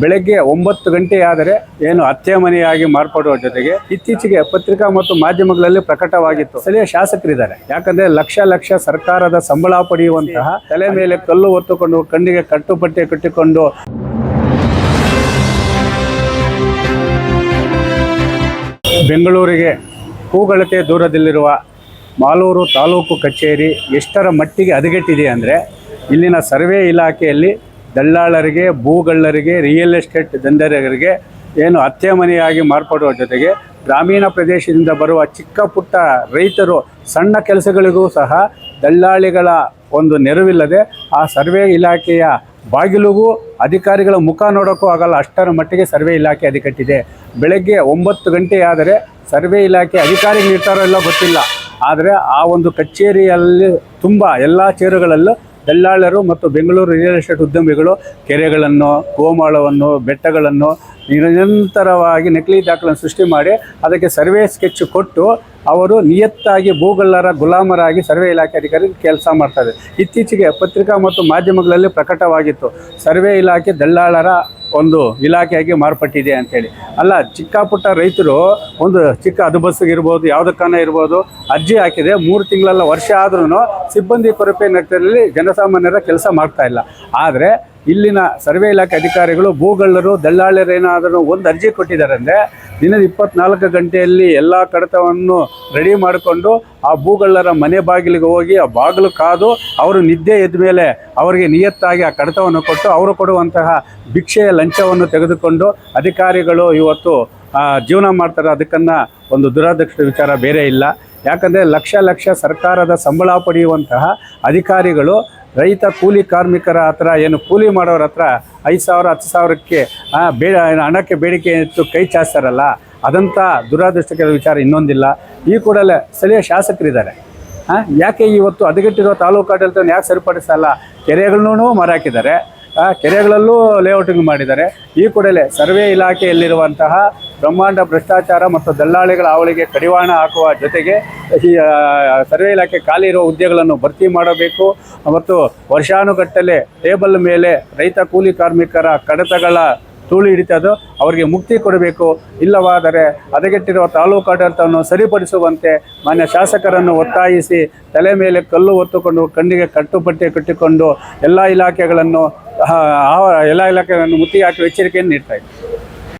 ಬೆಳಗ್ಗೆ ಒಂಬತ್ತು ಗಂಟೆ ಆದರೆ ಏನು ಅತ್ತೆ ಮನೆಯಾಗಿ ಮಾರ್ಪಡುವ ಜೊತೆಗೆ ಇತ್ತೀಚೆಗೆ ಪತ್ರಿಕಾ ಮತ್ತು ಮಾಧ್ಯಮಗಳಲ್ಲಿ ಪ್ರಕಟವಾಗಿತ್ತು. ಸ್ಥಳೀಯ ಶಾಸಕರಿದ್ದಾರೆ. ಯಾಕಂದ್ರೆ ಲಕ್ಷ ಲಕ್ಷ ಸರ್ಕಾರದ ಸಂಬಳ ಪಡೆಯುವಂತಹ ತಲೆ ಮೇಲೆ ಕಲ್ಲು ಹೊತ್ತುಕೊಂಡು ಕಣ್ಣಿಗೆ ಕಟ್ಟುಪಟ್ಟೆ ಕಟ್ಟಿಕೊಂಡು ಬೆಂಗಳೂರಿಗೆ ಕೂಗಳತೆ ದೂರದಲ್ಲಿರುವ ಮಾಲೂರು ತಾಲೂಕು ಕಚೇರಿ ಎಷ್ಟರ ಮಟ್ಟಿಗೆ ಹದಗೆಟ್ಟಿದೆ ಅಂದರೆ ಇಲ್ಲಿನ ಸರ್ವೆ ಇಲಾಖೆಯಲ್ಲಿ ದಲ್ಲಾಳರಿಗೆ, ಭೂಗಳ್ಳರಿಗೆ ರಿಯಲ್ ಎಸ್ಟೇಟ್ ದಂಧೆಗರಿಗೆ ಏನು ಅತ್ತೆ ಮನೆಯಾಗಿ ಮಾರ್ಪಡುವ ಜೊತೆಗೆ ಗ್ರಾಮೀಣ ಪ್ರದೇಶದಿಂದ ಬರುವ ಚಿಕ್ಕ ಪುಟ್ಟ ರೈತರು ಸಣ್ಣ ಕೆಲಸಗಳಿಗೂ ಸಹ ದಲ್ಲಾಳಿಗಳ ಒಂದು ನೆರವಿಲ್ಲದೆ ಆ ಸರ್ವೆ ಇಲಾಖೆಯ ಬಾಗಿಲುಗೂ ಅಧಿಕಾರಿಗಳ ಮುಖ ನೋಡೋಕ್ಕೂ ಆಗಲ್ಲ. ಅಷ್ಟರ ಮಟ್ಟಿಗೆ ಸರ್ವೆ ಇಲಾಖೆ ಅದಿಕಟ್ಟಿದೆ ಬೆಳಗ್ಗೆ ಒಂಬತ್ತು ಗಂಟೆಯಾದರೆ ಸರ್ವೆ ಇಲಾಖೆ ಅಧಿಕಾರಿಗಳು ಇರ್ತಾರೋ ಎಲ್ಲ ಗೊತ್ತಿಲ್ಲ. ಆದರೆ ಆ ಒಂದು ಕಚೇರಿಯಲ್ಲಿ ತುಂಬ ಎಲ್ಲ ಚೇರುಗಳಲ್ಲೂ ದಲ್ಲಾಳರು ಮತ್ತು ಬೆಂಗಳೂರು ರಿಯಲ್ ಎಸ್ಟೇಟ್ ಉದ್ಯಮಿಗಳು ಕೆರೆಗಳನ್ನು, ಗೋಮಾಳವನ್ನು, ಬೆಟ್ಟಗಳನ್ನು ನಿರಂತರವಾಗಿ ನಕಲಿ ದಾಖಲನ್ನು ಸೃಷ್ಟಿ ಮಾಡಿ ಅದಕ್ಕೆ ಸರ್ವೆ ಸ್ಕೆಚ್ ಕೊಟ್ಟು ಅವರು ನಿಯತ್ತಾಗಿ ಭೂಗಳ್ಳರ ಗುಲಾಮರಾಗಿ ಸರ್ವೆ ಇಲಾಖೆ ಅಧಿಕಾರಿ ಕೆಲಸ ಮಾಡ್ತಾರೆ ಇತ್ತೀಚೆಗೆ ಪತ್ರಿಕಾ ಮತ್ತು ಮಾಧ್ಯಮಗಳಲ್ಲಿ ಪ್ರಕಟವಾಗಿತ್ತು. ಸರ್ವೆ ಇಲಾಖೆ ದಲ್ಲಾಳರ ಒಂದು ಇಲಾಖೆಯಾಗಿ ಮಾರ್ಪಟ್ಟಿದೆ ಅಂತೇಳಿ ಅಲ್ಲ ಚಿಕ್ಕ ಪುಟ್ಟ ರೈತರು ಒಂದು ಚಿಕ್ಕ ಅದು ಬಸ್ಸಿಗಿರ್ಬೋದು ಯಾವುದಕ್ಕಾನ ಇರ್ಬೋದು, ಅರ್ಜಿ ಹಾಕಿದೆ ಮೂರು ತಿಂಗಳಲ್ಲ ವರ್ಷ ಆದ್ರೂ ಸಿಬ್ಬಂದಿ ಕೊರತೆ ನೆಟ್ಟಲ್ಲಿ ಜನಸಾಮಾನ್ಯರ ಕೆಲಸ ಮಾಡ್ತಾ ಇಲ್ಲ. ಆದರೆ ಇಲ್ಲಿನ ಸರ್ವೆ ಇಲಾಖೆ ಅಧಿಕಾರಿಗಳು, ಭೂಗಳ್ಳರು ದಲ್ಲಾಳರೇನಾದರೂ ಒಂದು ಅರ್ಜಿ ಕೊಟ್ಟಿದ್ದಾರೆ ಅಂದರೆ ದಿನದ ಇಪ್ಪತ್ನಾಲ್ಕು ಗಂಟೆಯಲ್ಲಿ ಎಲ್ಲ ಕಡತವನ್ನು ರೆಡಿ ಮಾಡಿಕೊಂಡು ಆ ಭೂಗಳ್ಳರ ಮನೆ ಬಾಗಿಲಿಗೆ ಹೋಗಿ ಆ ಬಾಗಿಲು ಕಾದು ಅವರು ನಿದ್ದೆ ಎದ್ದ ಮೇಲೆ ಅವರಿಗೆ ನಿಯತ್ತಾಗಿ ಆ ಕಡತವನ್ನು ಕೊಟ್ಟು ಅವರು ಕೊಡುವಂತಹ ಭಿಕ್ಷೆಯ ಲಂಚವನ್ನು ತೆಗೆದುಕೊಂಡು ಅಧಿಕಾರಿಗಳು ಇವತ್ತು ಜೀವನ ಮಾಡ್ತಾರೆ. ಅದಕ್ಕನ್ನು ಒಂದು ದುರಾದೃಷ್ಟ ವಿಚಾರ ಬೇರೆ ಇಲ್ಲ. ಯಾಕಂದರೆ ಲಕ್ಷ ಲಕ್ಷ ಸರ್ಕಾರದ ಸಂಬಳ ಪಡೆಯುವಂತಹ ಅಧಿಕಾರಿಗಳು, ರೈತ ಕೂಲಿ ಕಾರ್ಮಿಕರ ಹತ್ರ ಏನು ಕೂಲಿ ಮಾಡೋರ ಹತ್ರ ಐದು ಸಾವಿರ, ಹತ್ತು ಸಾವಿರಕ್ಕೆ ಬೇ, ಹಣಕ್ಕೆ ಬೇಡಿಕೆ ಇತ್ತು ಕೈ ಚಾಚ್ತಾರಲ್ಲ ಅದಂಥ ದುರಾದೃಷ್ಟಕರ ವಿಚಾರ ಇನ್ನೊಂದಿಲ್ಲ. ಈ ಕೂಡಲೇ ಸ್ಥಳೀಯ ಶಾಸಕರಿದ್ದಾರೆ. ಹಾಂ ಯಾಕೆ ಇವತ್ತು ಹದಗೆಟ್ಟಿರೋ ತಾಲೂಕು ಯಾಕೆ ಸರಿಪಡಿಸಲ್ಲ? ಕೆರೆಗಳನ್ನೂ ಮರ ಹಾಕಿದ್ದಾರೆ. ಕೆರೆಗಳಲ್ಲೂ ಲೇಔಟಿಂಗ್ ಮಾಡಿದ್ದಾರೆ. ಈ ಕೂಡಲೇ ಸರ್ವೆ ಇಲಾಖೆಯಲ್ಲಿರುವಂತಹ ಬ್ರಹ್ಮಾಂಡ ಭ್ರಷ್ಟಾಚಾರ ಮತ್ತು ದಲ್ಲಾಳಿಗಳ ಅವಳಿಗೆ ಕಡಿವಾಣ ಹಾಕುವ ಜೊತೆಗೆ ಈ ಸರ್ವೆ ಇಲಾಖೆ ಖಾಲಿ ಇರುವ ಹುದ್ದೆಗಳನ್ನು ಭರ್ತಿ ಮಾಡಬೇಕು ಮತ್ತು ವರ್ಷಾನುಗಟ್ಟಲೆ ಟೇಬಲ್ ಮೇಲೆ ರೈತ ಕೂಲಿ ಕಾರ್ಮಿಕರ ಕಡತಗಳ ತೂಳು ಹಿಡಿತದು ಅವರಿಗೆ ಮುಕ್ತಿ ಕೊಡಬೇಕು. ಇಲ್ಲವಾದರೆ ಹದಗೆಟ್ಟಿರುವ ತಾಲೂಕು ಆಡಳಿತವನ್ನು ಸರಿಪಡಿಸುವಂತೆ ಮಾನ್ಯ ಶಾಸಕರನ್ನು ಒತ್ತಾಯಿಸಿ ತಲೆ ಮೇಲೆ ಕಲ್ಲು ಹೊತ್ತುಕೊಂಡು ಕಣ್ಣಿಗೆ ಕಟ್ಟುಪಟ್ಟಿ ಕಟ್ಟಿಕೊಂಡು ಎಲ್ಲ ಇಲಾಖೆಗಳನ್ನು ಎಲ್ಲ ಇಲಾಖೆಗಳನ್ನು ಮುತ್ತಿಗೆ ಹಾಕಿ ಎಚ್ಚರಿಕೆಯನ್ನು ನೀಡ್ತಾ